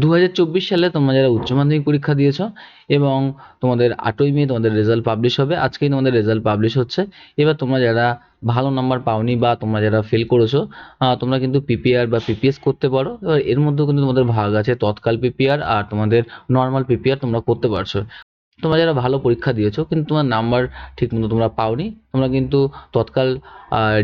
দু সালে তোমরা যারা উচ্চ মাধ্যমিক পরীক্ষা দিয়েছ এবং তোমাদের আটই মে তোমাদের রেজাল্ট পাবলিশ হবে, আজকেই তোমাদের রেজাল্ট পাবলিশ হচ্ছে। এবার তোমরা যারা ভালো নাম্বার পাওনি বা তোমরা যারা ফেল করেছ তোমরা কিন্তু পিপিআর বা পিপিএস করতে পারো। এবার এর মধ্যেও কিন্তু তোমাদের ভাগ আছে, তৎকাল পিপিআর আর তোমাদের নর্মাল পিপিআর তোমরা করতে পারছ। তোমরা যারা ভালো পরীক্ষা দিয়েছ, কিন্তু তোমার নাম্বার ঠিকমতো তোমরা পাওনি তোমরা কিন্তু তৎকাল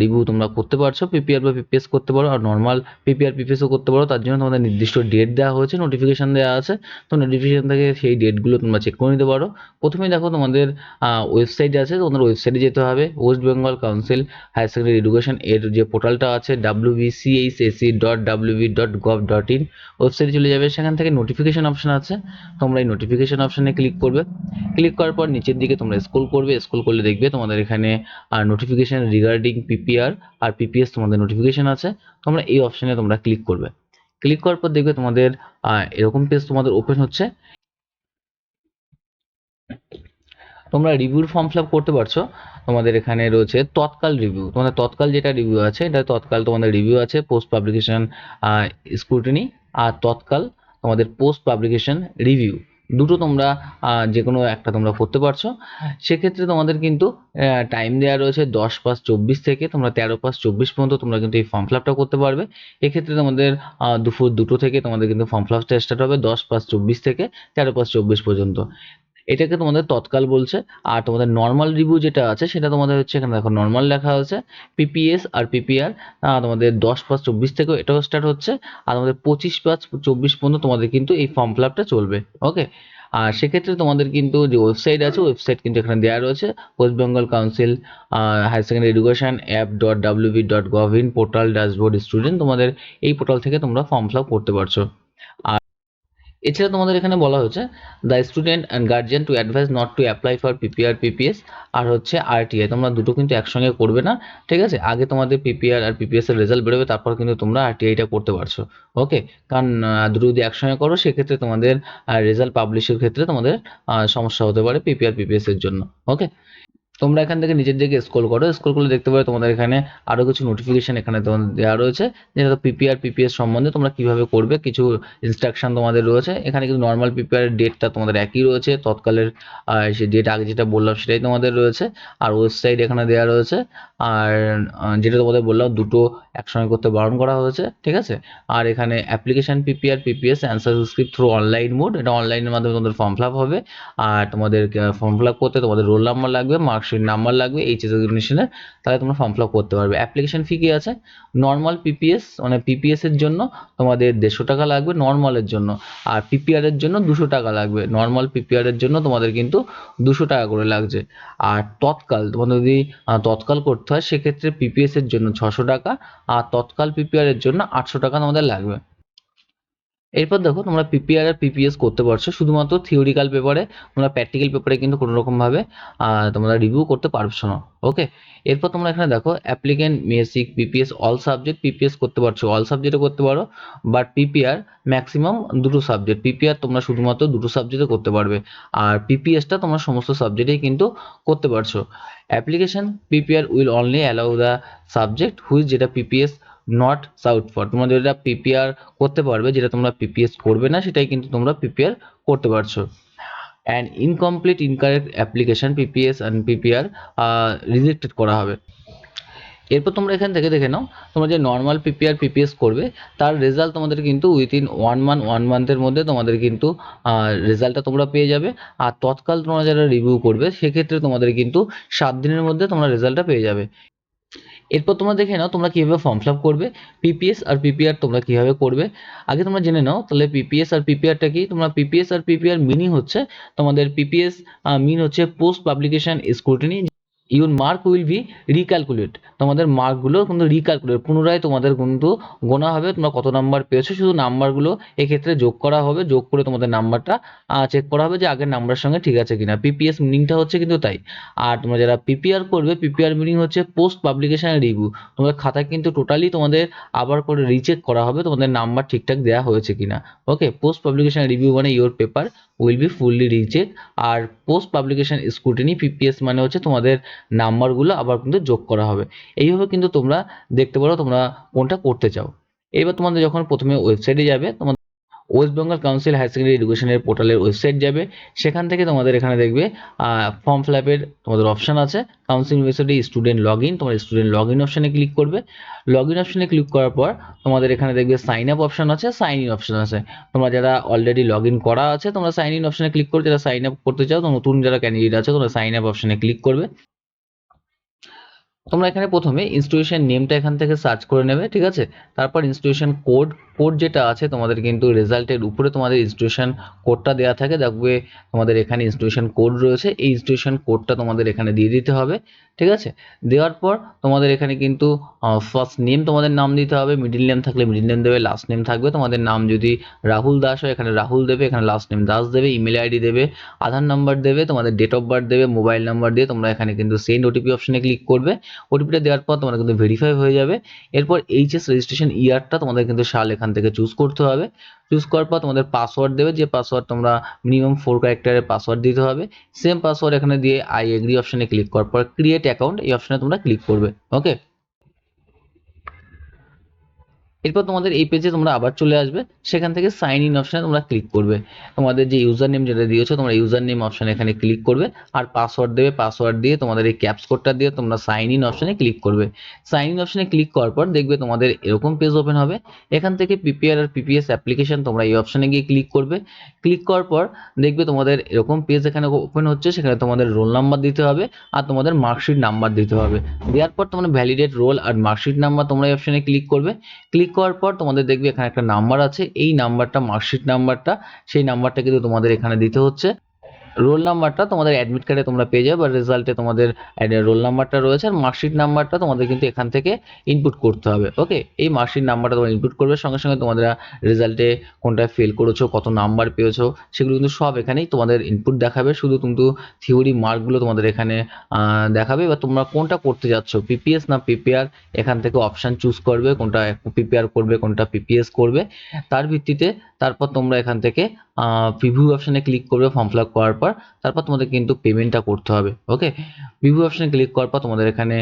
রিভিউ তোমরা করতে পারছ পিপিআর বা পিপিএস করতে পারো, আর নর্মাল পিপিআর পিপিএসও করতে পারো, তার জন্য তোমাদের নির্দিষ্ট ডেট দেওয়া হয়েছে নোটিফিকেশান দেওয়া আছে, তো নোটিফিকেশান থেকে সেই ডেটগুলো তোমরা চেক করে নিতে পারো। প্রথমেই দেখো তোমাদের ওয়েবসাইট আছে তোমাদের ওয়েবসাইটে যেতে হবে West Bengal council higher secondary education এর যে পোর্টালটা আছে W BCHSC dot WB dot gov dot in ওয়েবসাইটে চলে যাবে, সেখান থেকে নোটিফিকেশান অপশন আছে, তোমরা এই নোটিফিকেশান অপশানে ক্লিক করবে। ক্লিক করার পর নিচের দিকে তোমরা স্ক্রল করবে স্ক্রল করলে দেখবে তোমাদের এখানে আর নোটিফিকেশান রিগার্ডিং পিপিআর আর পিপিএস তোমাদের নোটিফিকেশান আছে, তোমরা এই অপশানে তোমরা ক্লিক করবে। ক্লিক করার পর দেখবে তোমাদের এরকম পেজ তোমাদের ওপেন হচ্ছে। তোমরা রিভিউর ফর্ম ফিল করতে পারছ। তোমাদের এখানে রয়েছে তৎকাল রিভিউ তোমাদের তৎকাল যেটা রিভিউ আছে, এটা তৎকাল তোমাদের রিভিউ আছে পোস্ট পাবলিকেশন স্ক্রুটিনি আর তৎকাল তোমাদের পোস্ট পাবলিকেশন রিভিউ দুটো তোমরা যে কোনো একটা তোমরা করতে পারছ। সেক্ষেত্রে তোমাদের কিন্তু টাইম দেওয়া রয়েছে দশ পাঁচ চব্বিশ থেকে, তোমরা তেরো পাঁচ চব্বিশ পর্যন্ত তোমরা কিন্তু এই ফর্ম ফিল আপটা করতে পারবে। এক্ষেত্রে তোমাদের দুপুর দুটো থেকে তোমাদের কিন্তু ফর্ম ফিল আপটা স্টার্ট হবে দশ পাঁচ চব্বিশ থেকে তেরো পাঁচ চব্বিশ পর্যন্ত। এটাকে তোমাদের তৎকাল বলছে, আর তোমাদের নর্মাল রিভিউ যেটা আছে, সেটা তোমাদের হচ্ছে এখানে দেখো নর্মাল লেখা আছে পিপিএস আর পিপিআর তোমাদের দশ পাঁচ চব্বিশ থেকেও এটাও স্টার্ট হচ্ছে, আর তোমাদের পঁচিশ পাঁচ চব্বিশ পর্যন্ত তোমাদের কিন্তু এই ফর্ম ফিল আপটা চলবে ওকে আর সেক্ষেত্রে তোমাদের কিন্তু যে ওয়েবসাইট আছে ওয়েবসাইট কিন্তু এখানে দেওয়া রয়েছে West Bengal council higher secondary education app dot WB dot gov in portal dashboard student তোমাদের এই পোর্টাল থেকে তোমরা ফর্ম ফিল আপ করতে পারছ। আর এছাড়া তোমাদের এখানে বলা হয়েছে the student and guardian to advise not to apply for PPR PPS আর হচ্ছে আরটিআই তোমরা দুটো কিন্তু একসঙ্গে করবে না, ঠিক আছে? আগে তোমাদের পিপিআর আর পিপিএস এর রেজাল্ট বেরোবে, তারপর কিন্তু তোমরা আরটিআইটা করতে পারছ ওকে কারণ দুটো যদি একসঙ্গে করো, সেক্ষেত্রে তোমাদের রেজাল্ট পাবলিশের ক্ষেত্রে তোমাদের সমস্যা হতে পারে পিপিআর পিপিএস এর জন্য ওকে তোমরা এখান থেকে নিচের দিকে স্ক্রল করো স্ক্রল করলে দেখতে পাবে তোমাদের এখানে আরও কিছু নোটিফিকেশন এখানে তোমাদের দেওয়া রয়েছে, যেটা পিপিআর পিপিএস সম্বন্ধে তোমরা কীভাবে করবে, কিছু ইনস্ট্রাকশন তোমাদের রয়েছে। এখানে কিন্তু নর্মাল পিপিআর ডেটটা তোমাদের একই রয়েছে, তৎকালের সে ডেট আগে যেটা বললাম সেটাই তোমাদের রয়েছে। আর ওয়েবসাইট এখানে দেওয়া রয়েছে, আর যেটা তোমাদের বললাম দুটো একসঙ্গে করতে বারণ করা হয়েছে, ঠিক আছে? আর এখানে application PPR PPS answer script through online mode এটা অনলাইনের মাধ্যমে তোমাদের ফর্ম ফিল হবে। আর তোমাদের ফর্ম ফিল করতে তোমাদের রোল নাম্বার লাগবে মার্কশিট নাম্বার লাগবে এইচএস এক্সামিনেশনের তাহলে তোমরা ফর্ম ফিল করতে পারবে। অ্যাপ্লিকেশন ফি কি আছে? নর্মাল পিপিএস মানে পিপিএস এর জন্য তোমাদের দেড়শো টাকা লাগবে নর্মালের জন্য। আর পিপিআর এর জন্য দুশো টাকা লাগবে। নর্মাল পিপিআর এর জন্য তোমাদের কিন্তু দুশো টাকা করে লাগছে। আর তৎকাল, তোমাদের যদি তৎকাল করতে হয়, সেক্ষেত্রে পিপিএস এর জন্য ছশো টাকা, আর তৎকাল পিপিআর এর জন্য আটশো টাকা তোমাদের লাগবে। এরপর দেখো তোমরা পিপিআর আর পিপিএস করতে পারছ। শুধুমাত্র থিওরিক্যাল পেপারে তোমরা প্র্যাকটিক্যাল পেপারে কিন্তু কোনো রকমভাবে তোমরা রিভিউ করতে পারছ না। ওকে এরপর তোমরা এখানে দেখো applicant মেসিক PPS all subject PPS করতে পারছ। অল সাবজেক্টে করতে পারো বাট পিপিআর ম্যাক্সিমাম দুটো সাবজেক্ট পিপিআর তোমরা শুধুমাত্র দুটো সাবজেক্টে করতে পারবে। আর পিপিএসটা তোমরা সমস্ত সাবজেক্টেই কিন্তু করতে পারছ। Application PPR will only allow the subject whose যেটা পিপিএস নট সাউথ ফর তোমরা যেটা পিপিআর করতে পারবে, যেটা তোমরা পিপিএস করবে না, সেটাই কিন্তু তোমরা পিপিআর করতে পারছ। And incomplete incorrect application PPS and PPR rejected করা হবে। এরপর তোমরা এখান থেকে দেখে নাও, তোমরা যে নর্মাল পিপিআর পিপিএস করবে, তার রেজাল্ট তোমাদের কিন্তু উইথিন ওয়ান মান্থ ওয়ান মান্থের মধ্যে তোমাদের কিন্তু রেজাল্টটা তোমরা পেয়ে যাবে। আর তৎকাল তোমরা যারা রিভিউ করবে, সেক্ষেত্রে তোমাদের কিন্তু সাত দিনের মধ্যে তোমরা রেজাল্টটা পেয়ে যাবে। এরপর তোমরা দেখে নাও তোমরা কীভাবে ফর্ম ফিল করবে পিপিএস আর পিপিআর তোমরা কীভাবে করবে। আগে তোমরা জেনে নাও, তাহলে পিপিএস আর পিপিআরটা কি? তোমরা পিপিএস আর পিপিআর মিনি হচ্ছে তোমাদের পিপিএস মিন হচ্ছে post publication scrutiny your mark will be recalculate তোমাদের মার্কগুলো কিন্তু রিক্যালকুলেট পুনরায় তোমাদের কিন্তু গোনা হবে, তোমরা কত নাম্বার পেয়েছ, শুধু নাম্বারগুলো এক্ষেত্রে যোগ করা হবে, যোগ করে তোমাদের নাম্বারটা চেক করা হবে যে আগের নাম্বারের সঙ্গে ঠিক আছে কিনা। পিপিএস মিনিংটা হচ্ছে কিন্তু তাই। আর তোমরা যারা পিপিআর করবে পিপিআর মিনিং হচ্ছে পোস্ট পাবলিকেশন রিভিউ তোমাদের খাতায় কিন্তু টোটালি তোমাদের আবার করে রিচেক করা হবে, তোমাদের নাম্বার ঠিকঠাক দেওয়া হয়েছে কিনা। ওকে পোস্ট পাবলিকেশন রিভিউ মানে your paper will be fully recheck R post publication scrutiny PPS মানে হচ্ছে তোমাদের নাম্বারগুলো আবার কিন্তু যোগ করা হবে। এইভাবে কিন্তু তোমরা দেখতে পারো তোমরা কোনটা করতে চাও। এবার তোমাদের যখন প্রথমে ওয়েবসাইটে যাবে, তোমাদের West Bengal council higher secondary এডুকেশনের পোর্টালের ওয়েবসাইট যাবে। সেখান থেকে তোমাদের এখানে দেখবে ফর্ম ফিল আপের তোমাদের অপশান আছে। Council university student log in তোমার স্টুডেন্ট লগ ইন অপশানে ক্লিক করবে। লগ ইন অপশানে ক্লিক করার পর তোমাদের এখানে দেখবে সাইন আপ অপশান আছে সাইন ইন অপশান আছে। তোমরা যারা অলরেডি লগ ইন করা আছে, তোমরা সাইন ইন অপশানে ক্লিক করে যারা সাইন আপ করতে চাও নতুন যারা ক্যান্ডিডেট আছে, তোমরা সাইন আপ অপশানে ক্লিক করবে। তোমরা এখানে প্রথমে ইনস্টিটিউশন নেমটা এখান থেকে সার্চ করে নেবে, ঠিক আছে? তারপর ইনস্টিটিউশন কোড কোড যেটা আছে তোমাদের কিন্তু রেজাল্টের উপরে তোমাদের ইনস্টিটিউশন কোডটা দেওয়া থাকে, দেখবে তোমাদের এখানে ইনস্টিটিউশন কোড রয়েছে, এই ইনস্টিটিউশন কোডটা তোমাদের এখানে দিয়ে দিতে হবে, ঠিক আছে? দেওয়ার পর তোমাদের এখানে কিন্তু ফার্স্ট নেম তোমাদের নাম দিতে হবে মিডিল নেম থাকলে মিডিল নেম দেবে লাস্ট নেম থাকবে, তোমাদের নাম যদি রাহুল দাস হয়, এখানে রাহুল দেবে, এখানে লাস্ট নেম দাস দেবে ইমেল আইডি দেবে, আধার নাম্বার দেবে, তোমাদের ডেট অফ বার্থ দেবে মোবাইল নাম্বার দিয়ে তোমরা এখানে কিন্তু সেন্ড ওটিপি অপশনে ক্লিক করবে ওটিপিটা দেওয়ার পর তোমার কিন্তু ভেরিফাই হয়ে যাবে। এরপর এইচএস রেজিস্ট্রেশন ইয়ারটা তোমাদের কিন্তু সাল এখান থেকে চুজ করতে হবে। চুজ করার পর তোমাদের পাসওয়ার্ড দেবে, যে পাসওয়ার্ড তোমরা মিনিমাম ফোর ক্যারেক্টারের পাসওয়ার্ড দিতে হবে। সেম পাসওয়ার্ড এখানে দিয়ে আই এগ্রি অপশানে ক্লিক করার পর ক্রিয়েট অ্যাকাউন্ট এই অপশানে তোমরা ক্লিক করবে ওকে এরপর তোমাদের এই পেজে তোমরা আবার চলে আসবে। সেখান থেকে সাইন ইন অপশানে তোমরা ক্লিক করবে। তোমাদের যে ইউজার নেম যেটা দিয়েছ, তোমরা ইউজার নেম অপশানে এখানে ক্লিক করবে আর পাসওয়ার্ড দেবে। পাসওয়ার্ড দিয়ে তোমাদের এই ক্যাপস কোডটা দিয়ে তোমরা সাইন ইন অপশানে ক্লিক করবে। সাইন ইন অপশানে ক্লিক করার পর দেখবে তোমাদের এরকম পেজ ওপেন হবে। এখান থেকে পিপিআর আর পিপিএস অ্যাপ্লিকেশন তোমরা এই অপশানে গিয়ে ক্লিক করবে। ক্লিক করার পর দেখবে তোমাদের এরকম পেজ এখানে ওপেন হচ্ছে। সেখানে তোমাদের রোল নাম্বার দিতে হবে আর তোমাদের মার্কশিট নাম্বার দিতে হবে। দেওয়ার পর তোমরা ভ্যালিডেট রোল আর মার্কশিট নাম্বার তোমরা এই অপশানে ক্লিক করবে। ক্লিক করার পর তোমাদের দেখবে এখানে একটা নাম্বার আছে। এই নাম্বারটা মার্কশিট নাম্বারটা সেই নাম্বারটা কিন্তু তোমাদের এখানে দিতে হচ্ছে। রোল নাম্বারটা তোমাদের অ্যাডমিট কার্ডে তোমরা পেয়ে যাবে বা রেজাল্টে তোমাদের রোল নাম্বারটা রয়েছে আর মার্কশিট নাম্বারটা তোমাদের কিন্তু এখান থেকে ইনপুট করতে হবে ওকে এই মার্কশিট নাম্বারটা তোমরা ইনপুট করবে, সঙ্গে সঙ্গে তোমাদের রেজাল্টে কোনটায় ফেল করেছ, কত নাম্বার পেয়েছ, সেগুলো কিন্তু সব এখানেই তোমাদের ইনপুট দেখাবে, শুধু কিন্তু থিওরি মার্কগুলো তোমাদের এখানে দেখাবে বা তোমরা কোনটা করতে যাচ্ছ পিপিএস না পিপিআর এখান থেকে অপশান চুজ করবে, কোনটা পিপিআর করবে, কোনটা পিপিএস করবে, তার ভিত্তিতে তারপর তোমরা এখান থেকে প্রিভিউ অপশানে ক্লিক করবে ফর্ম ফিল আপ করার পর তারপর তোমাদের কিন্তু পেমেন্টটা করতে হবে ওকে প্রিভিউ অপশানে ক্লিক করার পর তোমাদের এখানে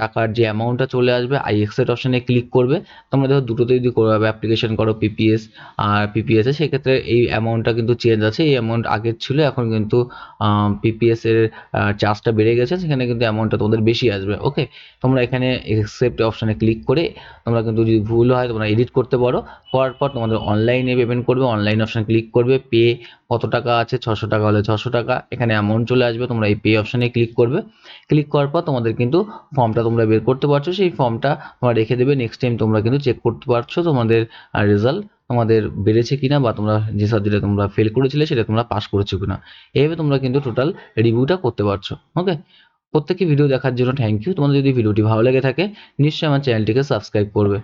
টাকার যে অ্যামাউন্টটা চলে আসবে আই এক্সেট অপশানে ক্লিক করবে। তোমরা দেখো দুটোতে যদি অ্যাপ্লিকেশন করো পিপিএস আর পিপিএসে সেক্ষেত্রে এই অ্যামাউন্টটা কিন্তু চেঞ্জ আছে। এই অ্যামাউন্ট আগের ছিল, এখন কিন্তু পিপিএস এর চার্জটা বেড়ে গেছে, সেখানে কিন্তু অ্যামাউন্টটা তোমাদের বেশি আসবে ওকে তোমরা এখানে এক্সেপ্ট অপশানে ক্লিক করে তোমরা কিন্তু যদি ভুল হয় তোমরা এডিট করতে পারো, করার পর তোমাদের অনলাইনে পেমেন্ট করবে অনলাইন অপশান ক্লিক করবে পে কত টাকা আছে? ছশো টাকা হলে ছশো টাকা। এখানে অ্যামাউন্ট চলে আসবে, তোমরা এই পে অপশানে ক্লিক করবে। ক্লিক করার পর তোমাদের কিন্তু ফর্মটা তোমরা বের করতে পারছ। সেই ফর্মটা তোমরা রেখে দেবে। নেক্সট টাইম তোমরা কিন্তু চেক করতে পারছ তোমাদের রেজাল্ট তোমাদের বেড়েছে কিনা বা তোমরা যে সাবজেক্টে তোমরা ফেল করেছিলে সেটা তোমরা পাস করেছ কিনা। এইভাবে তোমরা কিন্তু টোটাল রিভিউটা করতে পারছ। ওকে প্রত্যেককে ভিডিও দেখার জন্য থ্যাংক ইউ তোমাদের যদি ভিডিওটি ভালো লেগে থাকে, নিশ্চয়ই আমার চ্যানেলটিকে সাবস্ক্রাইব করবে।